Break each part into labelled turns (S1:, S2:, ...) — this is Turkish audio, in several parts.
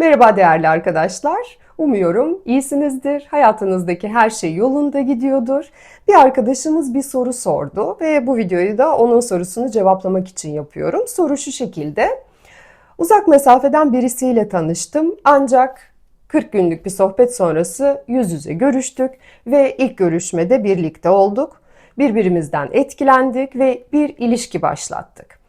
S1: Merhaba değerli arkadaşlar. Umuyorum iyisinizdir. Hayatınızdaki her şey yolunda gidiyordur. Bir arkadaşımız bir soru sordu ve bu videoyu da onun sorusunu cevaplamak için yapıyorum. Soru şu şekilde. Uzak mesafeden birisiyle tanıştım ancak 40 günlük bir sohbet sonrası yüz yüze görüştük ve ilk görüşmede birlikte olduk. Birbirimizden etkilendik ve bir ilişki başlattık.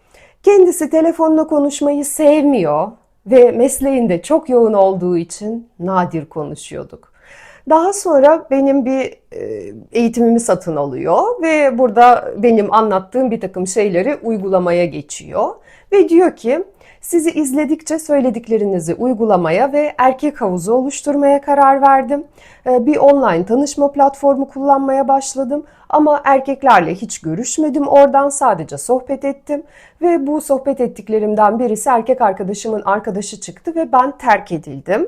S1: Kendisi telefonla konuşmayı sevmiyor ve mesleğinde çok yoğun olduğu için nadir konuşuyorduk. Daha sonra benim bir e, eğitimimi satın alıyor ve burada benim anlattığım bir takım şeyleri uygulamaya geçiyor. Ve diyor ki sizi izledikçe söylediklerinizi uygulamaya ve erkek havuzu oluşturmaya karar verdim. E, Bir online tanışma platformu kullanmaya başladım ama erkeklerle hiç görüşmedim. Oradan sadece sohbet ettim ve bu sohbet ettiklerimden birisi erkek arkadaşımın arkadaşı çıktı ve ben terk edildim.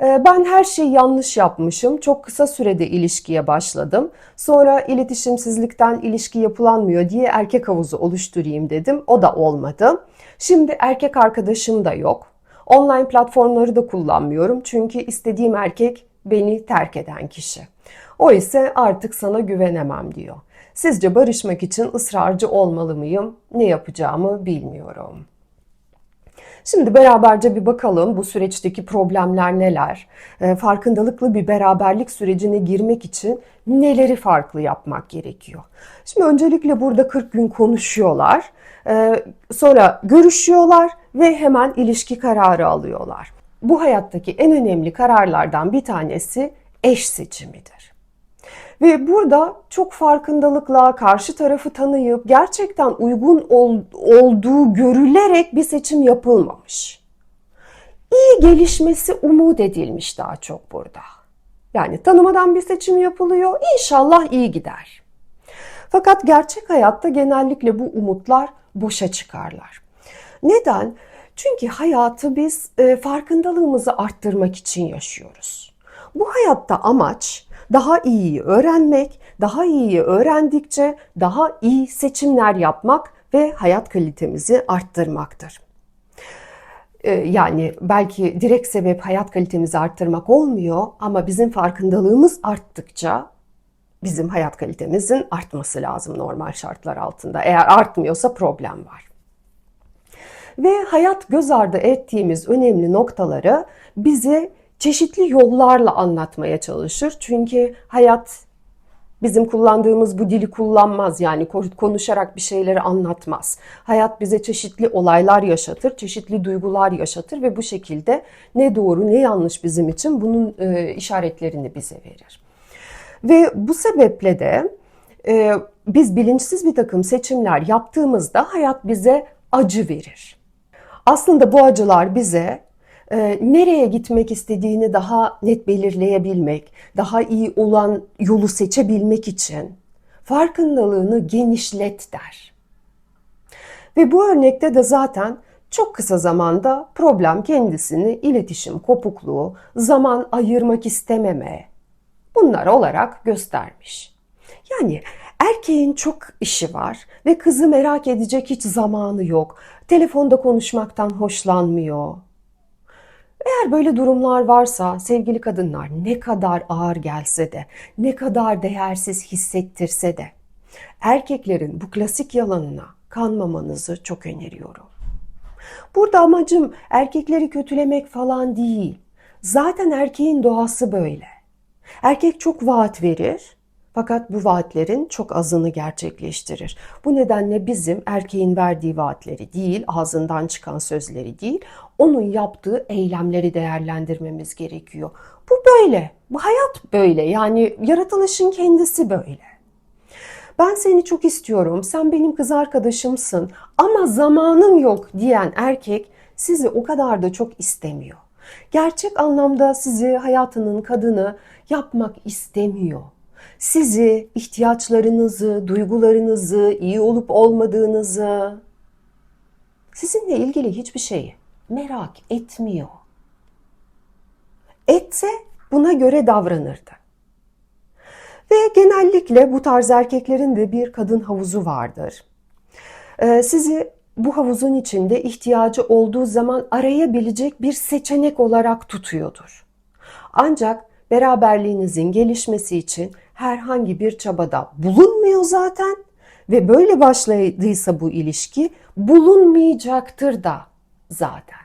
S1: Ee, Ben her şeyi yanlış yapmışım. Çok kısa sürede ilişkiye başladım. Sonra iletişimsizlikten ilişki yapılanmıyor diye erkek havuzu oluşturayım dedim. O da olmadı. Şimdi erkek arkadaşım da yok. Online platformları da kullanmıyorum. Çünkü istediğim erkek beni terk eden kişi. O ise artık sana güvenemem diyor. Sizce barışmak için ısrarcı olmalı mıyım? Ne yapacağımı bilmiyorum. Şimdi beraberce bir bakalım bu süreçteki problemler neler? E, farkındalıklı bir beraberlik sürecine girmek için neleri farklı yapmak gerekiyor? Şimdi öncelikle burada 40 gün konuşuyorlar. E, sonra görüşüyorlar ve hemen ilişki kararı alıyorlar. Bu hayattaki en önemli kararlardan bir tanesi eş seçimidir. Ve burada çok farkındalıkla karşı tarafı tanıyıp gerçekten uygun ol- olduğu görülerek bir seçim yapılmamış. İyi gelişmesi umut edilmiş daha çok burada. Yani tanımadan bir seçim yapılıyor. İnşallah iyi gider. Fakat gerçek hayatta genellikle bu umutlar boşa çıkarlar. Neden? Çünkü hayatı biz e, farkındalığımızı arttırmak için yaşıyoruz. Bu hayatta amaç daha iyiyi öğrenmek, daha iyiyi öğrendikçe daha iyi seçimler yapmak ve hayat kalitemizi arttırmaktır. Ee, Yani belki direkt sebep hayat kalitemizi arttırmak olmuyor ama bizim farkındalığımız arttıkça bizim hayat kalitemizin artması lazım normal şartlar altında. Eğer artmıyorsa problem var. Ve hayat göz ardı ettiğimiz önemli noktaları bize çeşitli yollarla anlatmaya çalışır. Çünkü hayat bizim kullandığımız bu dili kullanmaz yani konuşarak bir şeyleri anlatmaz. Hayat bize çeşitli olaylar yaşatır, çeşitli duygular yaşatır ve bu şekilde ne doğru ne yanlış bizim için bunun e, işaretlerini bize verir. Ve bu sebeple de e, biz bilinçsiz bir takım seçimler yaptığımızda hayat bize acı verir. Aslında bu acılar bize e, nereye gitmek istediğini daha net belirleyebilmek, daha iyi olan yolu seçebilmek için farkındalığını genişlet der. Ve bu örnekte de zaten çok kısa zamanda problem kendisini iletişim kopukluğu, zaman ayırmak istememe bunlar olarak göstermiş. Yani erkeğin çok işi var ve kızı merak edecek hiç zamanı yok. Telefonda konuşmaktan hoşlanmıyor. Eğer böyle durumlar varsa sevgili kadınlar ne kadar ağır gelse de, ne kadar değersiz hissettirse de erkeklerin bu klasik yalanına kanmamanızı çok öneriyorum. Burada amacım erkekleri kötülemek falan değil. Zaten erkeğin doğası böyle. Erkek çok vaat verir fakat bu vaatlerin çok azını gerçekleştirir. Bu nedenle bizim erkeğin verdiği vaatleri değil, ağzından çıkan sözleri değil, onun yaptığı eylemleri değerlendirmemiz gerekiyor. Bu böyle. Bu hayat böyle. Yani yaratılışın kendisi böyle. Ben seni çok istiyorum, sen benim kız arkadaşımsın ama zamanım yok diyen erkek sizi o kadar da çok istemiyor. Gerçek anlamda sizi hayatının kadını yapmak istemiyor. Sizi, ihtiyaçlarınızı, duygularınızı, iyi olup olmadığınızı, sizinle ilgili hiçbir şeyi merak etmiyor. Etse buna göre davranırdı. Ve genellikle bu tarz erkeklerin de bir kadın havuzu vardır. Ee, sizi bu havuzun içinde ihtiyacı olduğu zaman arayabilecek bir seçenek olarak tutuyordur. Ancak beraberliğinizin gelişmesi için herhangi bir çabada bulunmuyor zaten ve böyle başladıysa bu ilişki bulunmayacaktır da zaten.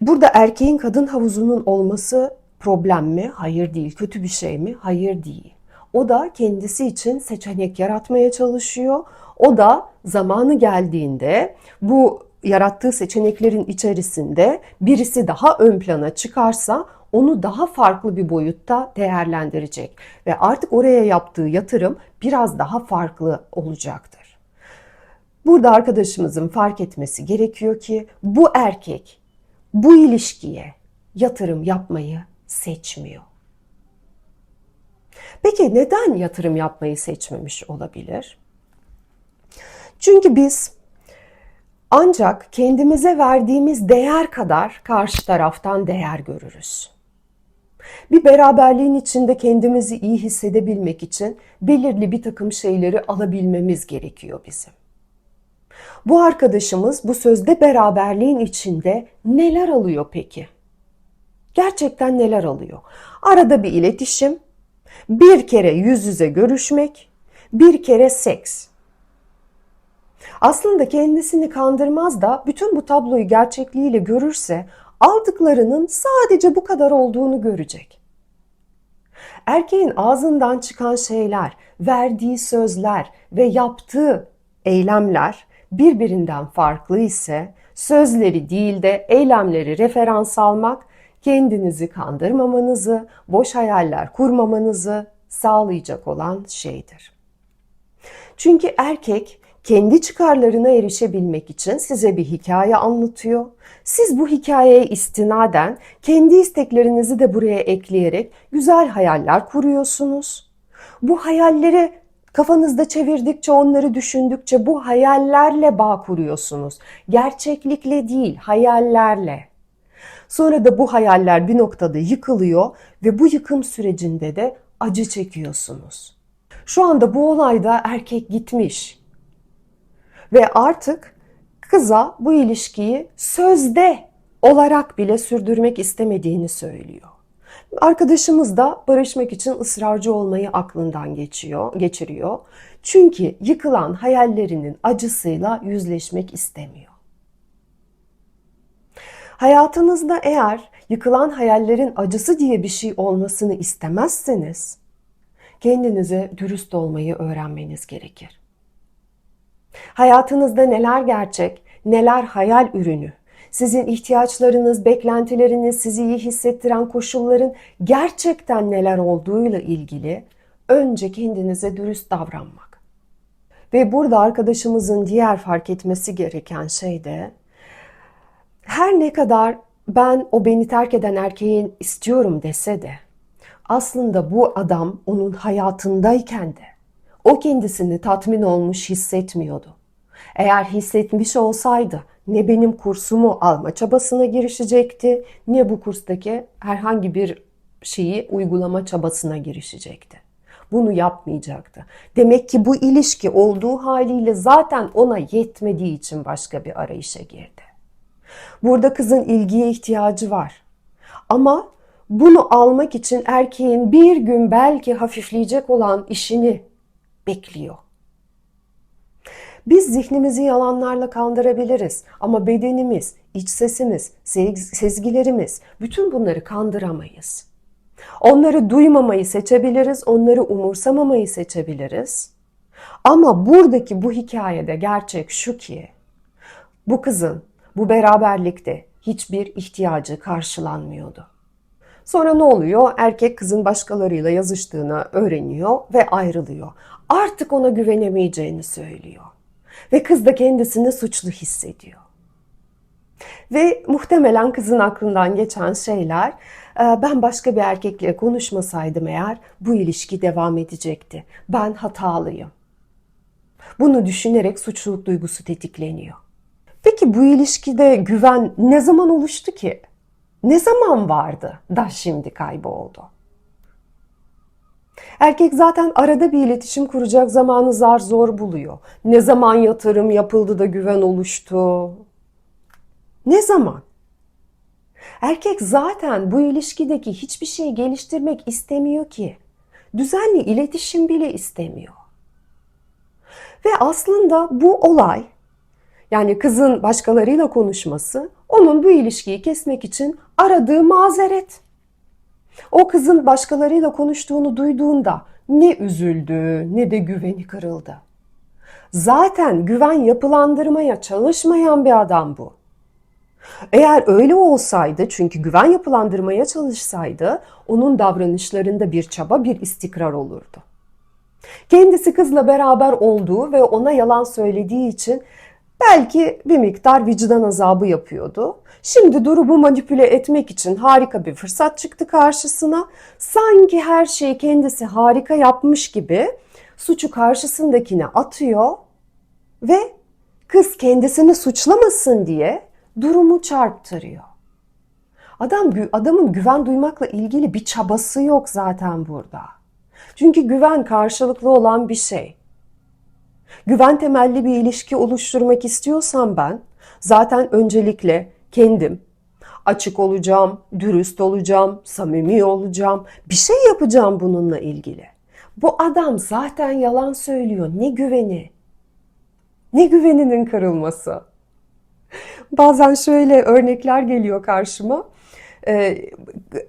S1: Burada erkeğin kadın havuzunun olması problem mi? Hayır değil. Kötü bir şey mi? Hayır değil. O da kendisi için seçenek yaratmaya çalışıyor. O da zamanı geldiğinde bu yarattığı seçeneklerin içerisinde birisi daha ön plana çıkarsa onu daha farklı bir boyutta değerlendirecek ve artık oraya yaptığı yatırım biraz daha farklı olacaktır. Burada arkadaşımızın fark etmesi gerekiyor ki bu erkek bu ilişkiye yatırım yapmayı seçmiyor. Peki neden yatırım yapmayı seçmemiş olabilir? Çünkü biz ancak kendimize verdiğimiz değer kadar karşı taraftan değer görürüz. Bir beraberliğin içinde kendimizi iyi hissedebilmek için belirli bir takım şeyleri alabilmemiz gerekiyor bizim. Bu arkadaşımız bu sözde beraberliğin içinde neler alıyor peki? Gerçekten neler alıyor? Arada bir iletişim, bir kere yüz yüze görüşmek, bir kere seks. Aslında kendisini kandırmaz da bütün bu tabloyu gerçekliğiyle görürse aldıklarının sadece bu kadar olduğunu görecek. Erkeğin ağzından çıkan şeyler, verdiği sözler ve yaptığı eylemler birbirinden farklı ise sözleri değil de eylemleri referans almak kendinizi kandırmamanızı, boş hayaller kurmamanızı sağlayacak olan şeydir. Çünkü erkek kendi çıkarlarına erişebilmek için size bir hikaye anlatıyor. Siz bu hikayeye istinaden kendi isteklerinizi de buraya ekleyerek güzel hayaller kuruyorsunuz. Bu hayalleri kafanızda çevirdikçe, onları düşündükçe bu hayallerle bağ kuruyorsunuz. Gerçeklikle değil, hayallerle. Sonra da bu hayaller bir noktada yıkılıyor ve bu yıkım sürecinde de acı çekiyorsunuz. Şu anda bu olayda erkek gitmiş ve artık kıza bu ilişkiyi sözde olarak bile sürdürmek istemediğini söylüyor. Arkadaşımız da barışmak için ısrarcı olmayı aklından geçiyor, geçiriyor. Çünkü yıkılan hayallerinin acısıyla yüzleşmek istemiyor. Hayatınızda eğer yıkılan hayallerin acısı diye bir şey olmasını istemezseniz kendinize dürüst olmayı öğrenmeniz gerekir. Hayatınızda neler gerçek, neler hayal ürünü, sizin ihtiyaçlarınız, beklentileriniz, sizi iyi hissettiren koşulların gerçekten neler olduğuyla ilgili önce kendinize dürüst davranmak. Ve burada arkadaşımızın diğer fark etmesi gereken şey de her ne kadar ben o beni terk eden erkeğin istiyorum dese de aslında bu adam onun hayatındayken de o kendisini tatmin olmuş hissetmiyordu. Eğer hissetmiş olsaydı ne benim kursumu alma çabasına girişecekti ne bu kurstaki herhangi bir şeyi uygulama çabasına girişecekti. Bunu yapmayacaktı. Demek ki bu ilişki olduğu haliyle zaten ona yetmediği için başka bir arayışa girdi. Burada kızın ilgiye ihtiyacı var. Ama bunu almak için erkeğin bir gün belki hafifleyecek olan işini bekliyor. Biz zihnimizi yalanlarla kandırabiliriz ama bedenimiz, iç sesimiz, sezgilerimiz bütün bunları kandıramayız. Onları duymamayı seçebiliriz, onları umursamamayı seçebiliriz. Ama buradaki bu hikayede gerçek şu ki bu kızın bu beraberlikte hiçbir ihtiyacı karşılanmıyordu. Sonra ne oluyor? Erkek kızın başkalarıyla yazıştığını öğreniyor ve ayrılıyor. Artık ona güvenemeyeceğini söylüyor. Ve kız da kendisini suçlu hissediyor. Ve muhtemelen kızın aklından geçen şeyler ee, ben başka bir erkekle konuşmasaydım eğer bu ilişki devam edecekti. Ben hatalıyım. Bunu düşünerek suçluluk duygusu tetikleniyor. Peki bu ilişkide güven ne zaman oluştu ki? Ne zaman vardı da şimdi kayboldu? Erkek zaten arada bir iletişim kuracak zamanı zar zor buluyor. Ne zaman yatırım yapıldı da güven oluştu? Ne zaman? Erkek zaten bu ilişkideki hiçbir şeyi geliştirmek istemiyor ki. Düzenli iletişim bile istemiyor. Ve aslında bu olay yani kızın başkalarıyla konuşması onun bu ilişkiyi kesmek için aradığı mazeret. O kızın başkalarıyla konuştuğunu duyduğunda ne üzüldü ne de güveni kırıldı. Zaten güven yapılandırmaya çalışmayan bir adam bu. Eğer öyle olsaydı çünkü güven yapılandırmaya çalışsaydı onun davranışlarında bir çaba bir istikrar olurdu. Kendisi kızla beraber olduğu ve ona yalan söylediği için belki bir miktar vicdan azabı yapıyordu. Şimdi durumu manipüle etmek için harika bir fırsat çıktı karşısına. Sanki her şeyi kendisi harika yapmış gibi suçu karşısındakine atıyor ve kız kendisini suçlamasın diye durumu çarptırıyor. Adam adamın güven duymakla ilgili bir çabası yok zaten burada. Çünkü güven karşılıklı olan bir şey. Güven temelli bir ilişki oluşturmak istiyorsam ben zaten öncelikle kendim açık olacağım, dürüst olacağım, samimi olacağım. Bir şey yapacağım bununla ilgili. Bu adam zaten yalan söylüyor. Ne güveni? Ne güveninin kırılması? Bazen şöyle örnekler geliyor karşıma. Ee,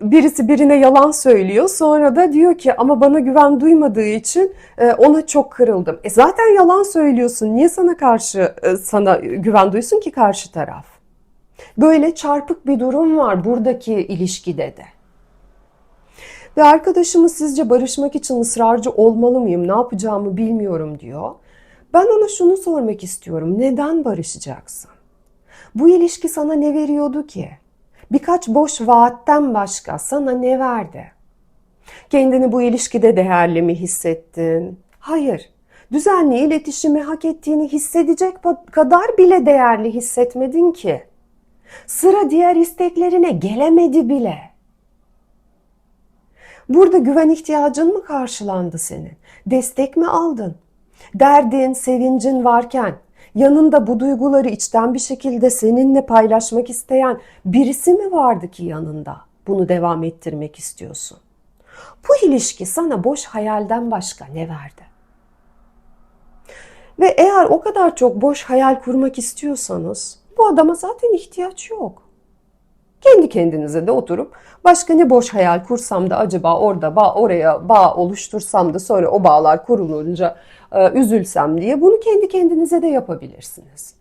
S1: birisi birine yalan söylüyor sonra da diyor ki ama bana güven duymadığı için e, ona çok kırıldım. E zaten yalan söylüyorsun niye sana karşı e, sana güven duysun ki karşı taraf? Böyle çarpık bir durum var buradaki ilişkide de. Ve arkadaşımız sizce barışmak için ısrarcı olmalı mıyım? Ne yapacağımı bilmiyorum diyor. Ben ona şunu sormak istiyorum. Neden barışacaksın? Bu ilişki sana ne veriyordu ki? Birkaç boş vaatten başka sana ne verdi? Kendini bu ilişkide değerli mi hissettin? Hayır. Düzenli iletişimi hak ettiğini hissedecek kadar bile değerli hissetmedin ki. Sıra diğer isteklerine gelemedi bile. Burada güven ihtiyacın mı karşılandı senin? Destek mi aldın? Derdin, sevincin varken yanında bu duyguları içten bir şekilde seninle paylaşmak isteyen birisi mi vardı ki yanında? Bunu devam ettirmek istiyorsun. Bu ilişki sana boş hayalden başka ne verdi? Ve eğer o kadar çok boş hayal kurmak istiyorsanız bu adama zaten ihtiyaç yok. Kendi kendinize de oturup başka ne boş hayal kursam da acaba orada bağ, oraya bağ oluştursam da sonra o bağlar kurulunca üzülsem diye bunu kendi kendinize de yapabilirsiniz.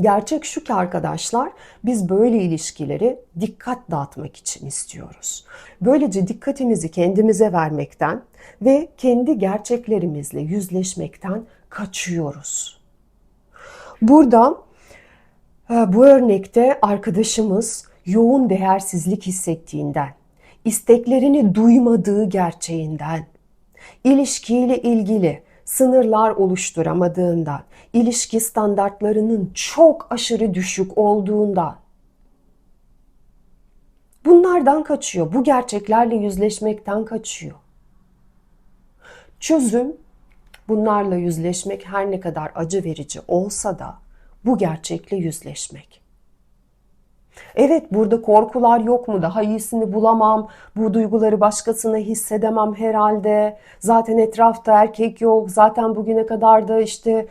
S1: Gerçek şu ki arkadaşlar biz böyle ilişkileri dikkat dağıtmak için istiyoruz. Böylece dikkatimizi kendimize vermekten ve kendi gerçeklerimizle yüzleşmekten kaçıyoruz. Burada e, bu örnekte arkadaşımız yoğun değersizlik hissettiğinden, isteklerini duymadığı gerçeğinden, ilişkiyle ilgili sınırlar oluşturamadığından, ilişki standartlarının çok aşırı düşük olduğundan bunlardan kaçıyor. Bu gerçeklerle yüzleşmekten kaçıyor. Çözüm bunlarla yüzleşmek her ne kadar acı verici olsa da bu gerçekle yüzleşmek. Evet burada korkular yok mu? Daha iyisini bulamam. Bu duyguları başkasına hissedemem herhalde. Zaten etrafta erkek yok. Zaten bugüne kadar da işte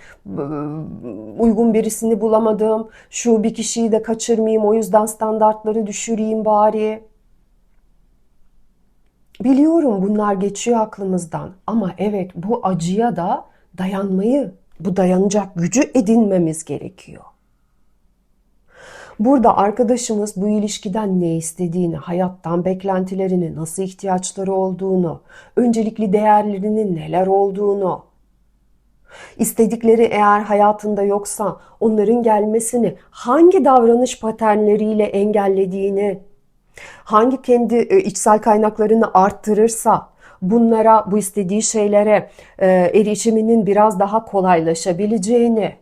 S1: uygun birisini bulamadım. Şu bir kişiyi de kaçırmayayım. O yüzden standartları düşüreyim bari. Biliyorum bunlar geçiyor aklımızdan. Ama evet bu acıya da dayanmayı, bu dayanacak gücü edinmemiz gerekiyor. Burada arkadaşımız bu ilişkiden ne istediğini, hayattan beklentilerini, nasıl ihtiyaçları olduğunu, öncelikli değerlerinin neler olduğunu, istedikleri eğer hayatında yoksa onların gelmesini hangi davranış paternleriyle engellediğini, hangi kendi e, içsel kaynaklarını arttırırsa bunlara, bu istediği şeylere e, erişiminin biraz daha kolaylaşabileceğini,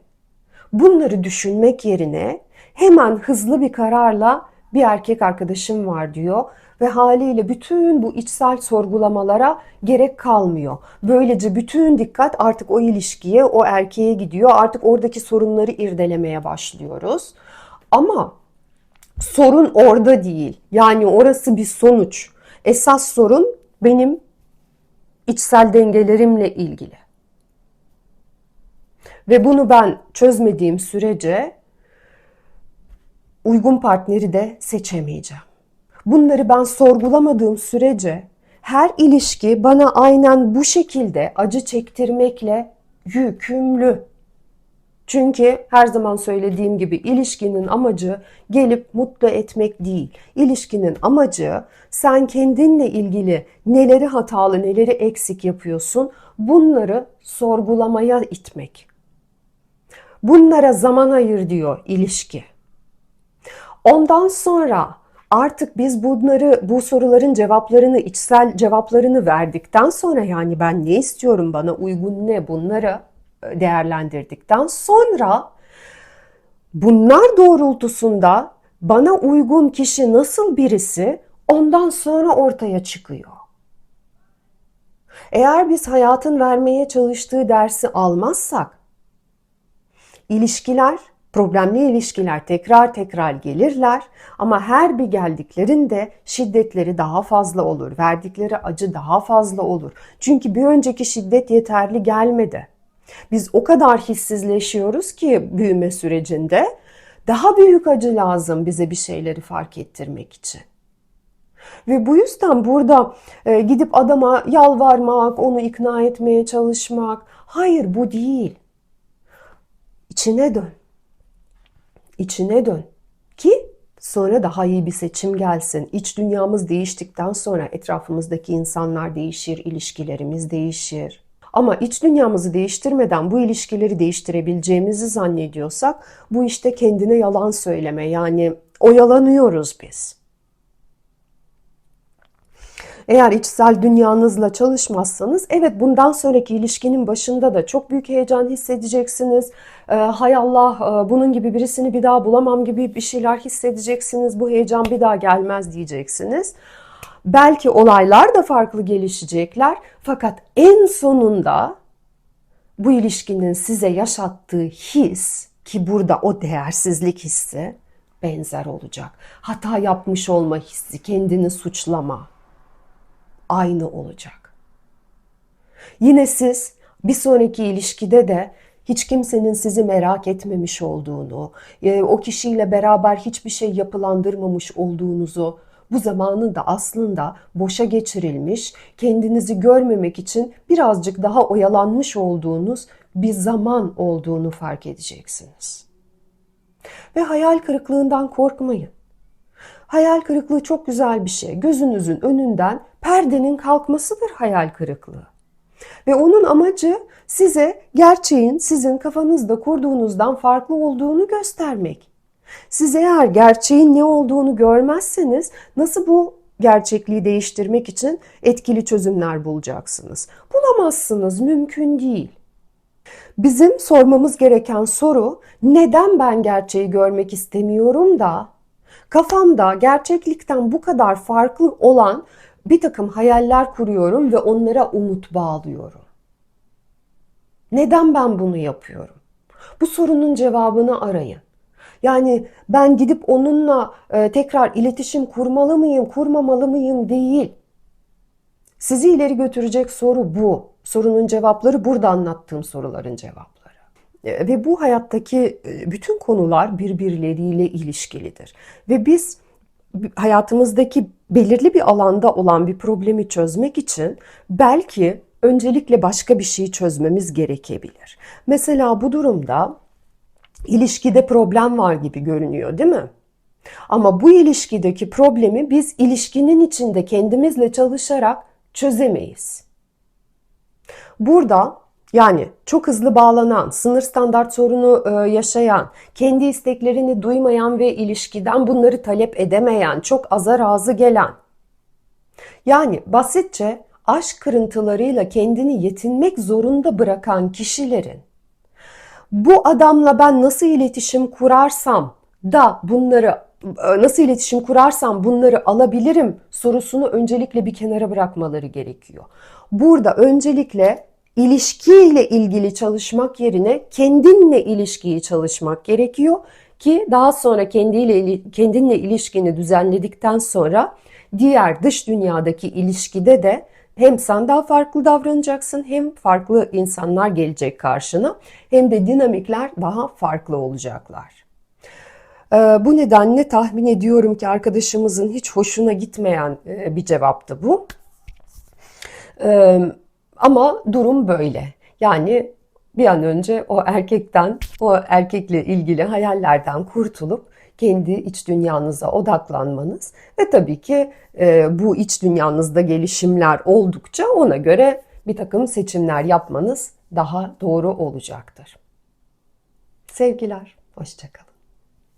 S1: bunları düşünmek yerine hemen hızlı bir kararla bir erkek arkadaşım var diyor ve haliyle bütün bu içsel sorgulamalara gerek kalmıyor. Böylece bütün dikkat artık o ilişkiye, o erkeğe gidiyor. Artık oradaki sorunları irdelemeye başlıyoruz. Ama sorun orada değil. Yani orası bir sonuç. Esas sorun benim içsel dengelerimle ilgili. Ve bunu ben çözmediğim sürece uygun partneri de seçemeyeceğim. Bunları ben sorgulamadığım sürece her ilişki bana aynen bu şekilde acı çektirmekle yükümlü. Çünkü her zaman söylediğim gibi ilişkinin amacı gelip mutlu etmek değil. İlişkinin amacı sen kendinle ilgili neleri hatalı, neleri eksik yapıyorsun bunları sorgulamaya itmek. Bunlara zaman ayır diyor ilişki. Ondan sonra artık biz bunları bu soruların cevaplarını içsel cevaplarını verdikten sonra yani ben ne istiyorum bana uygun ne bunları değerlendirdikten sonra bunlar doğrultusunda bana uygun kişi nasıl birisi ondan sonra ortaya çıkıyor. Eğer biz hayatın vermeye çalıştığı dersi almazsak ilişkiler, problemli ilişkiler tekrar tekrar gelirler ama her bir geldiklerinde şiddetleri daha fazla olur, verdikleri acı daha fazla olur. Çünkü bir önceki şiddet yeterli gelmedi. Biz o kadar hissizleşiyoruz ki büyüme sürecinde daha büyük acı lazım bize bir şeyleri fark ettirmek için. Ve bu yüzden burada e, gidip adama yalvarmak, onu ikna etmeye çalışmak, hayır bu değil. İçine dön. İçine dön ki sonra daha iyi bir seçim gelsin. İç dünyamız değiştikten sonra etrafımızdaki insanlar değişir, ilişkilerimiz değişir. Ama iç dünyamızı değiştirmeden bu ilişkileri değiştirebileceğimizi zannediyorsak bu işte kendine yalan söyleme yani oyalanıyoruz biz. Eğer içsel dünyanızla çalışmazsanız evet bundan sonraki ilişkinin başında da çok büyük heyecan hissedeceksiniz. Ee, hay Allah e, bunun gibi birisini bir daha bulamam gibi bir şeyler hissedeceksiniz. Bu heyecan bir daha gelmez diyeceksiniz. Belki olaylar da farklı gelişecekler fakat en sonunda bu ilişkinin size yaşattığı his ki burada o değersizlik hissi benzer olacak. Hata yapmış olma hissi, kendini suçlama aynı olacak. Yine siz bir sonraki ilişkide de hiç kimsenin sizi merak etmemiş olduğunu, e, o kişiyle beraber hiçbir şey yapılandırmamış olduğunuzu, bu zamanın da aslında boşa geçirilmiş, kendinizi görmemek için birazcık daha oyalanmış olduğunuz bir zaman olduğunu fark edeceksiniz. Ve hayal kırıklığından korkmayın. Hayal kırıklığı çok güzel bir şey. Gözünüzün önünden perdenin kalkmasıdır hayal kırıklığı. Ve onun amacı size gerçeğin sizin kafanızda kurduğunuzdan farklı olduğunu göstermek. Siz eğer gerçeğin ne olduğunu görmezseniz nasıl bu gerçekliği değiştirmek için etkili çözümler bulacaksınız? Bulamazsınız, mümkün değil. Bizim sormamız gereken soru neden ben gerçeği görmek istemiyorum da kafamda gerçeklikten bu kadar farklı olan bir takım hayaller kuruyorum ve onlara umut bağlıyorum. Neden ben bunu yapıyorum? Bu sorunun cevabını arayın. Yani ben gidip onunla e, tekrar iletişim kurmalı mıyım, kurmamalı mıyım değil. Sizi ileri götürecek soru bu. Sorunun cevapları burada anlattığım soruların cevapları. E, ve bu hayattaki e, bütün konular birbirleriyle ilişkilidir. Ve biz hayatımızdaki belirli bir alanda olan bir problemi çözmek için belki öncelikle başka bir şeyi çözmemiz gerekebilir. Mesela bu durumda ilişkide problem var gibi görünüyor değil mi? Ama bu ilişkideki problemi biz ilişkinin içinde kendimizle çalışarak çözemeyiz. Burada yani çok hızlı bağlanan, sınır standart sorunu e, yaşayan, kendi isteklerini duymayan ve ilişkiden bunları talep edemeyen, çok azar ağzı gelen. Yani basitçe aşk kırıntılarıyla kendini yetinmek zorunda bırakan kişilerin bu adamla ben nasıl iletişim kurarsam da bunları e, nasıl iletişim kurarsam bunları alabilirim sorusunu öncelikle bir kenara bırakmaları gerekiyor. Burada öncelikle ilişkiyle ilgili çalışmak yerine kendinle ilişkiyi çalışmak gerekiyor ki daha sonra kendiyle kendinle ilişkini düzenledikten sonra diğer dış dünyadaki ilişkide de hem sen daha farklı davranacaksın hem farklı insanlar gelecek karşına hem de dinamikler daha farklı olacaklar. Ee, Bu nedenle tahmin ediyorum ki arkadaşımızın hiç hoşuna gitmeyen e, bir cevaptı bu. Ama durum böyle. Yani bir an önce o erkekten, o erkekle ilgili hayallerden kurtulup kendi iç dünyanıza odaklanmanız ve tabii ki e, bu iç dünyanızda gelişimler oldukça ona göre bir takım seçimler yapmanız daha doğru olacaktır. Sevgiler, hoşçakalın.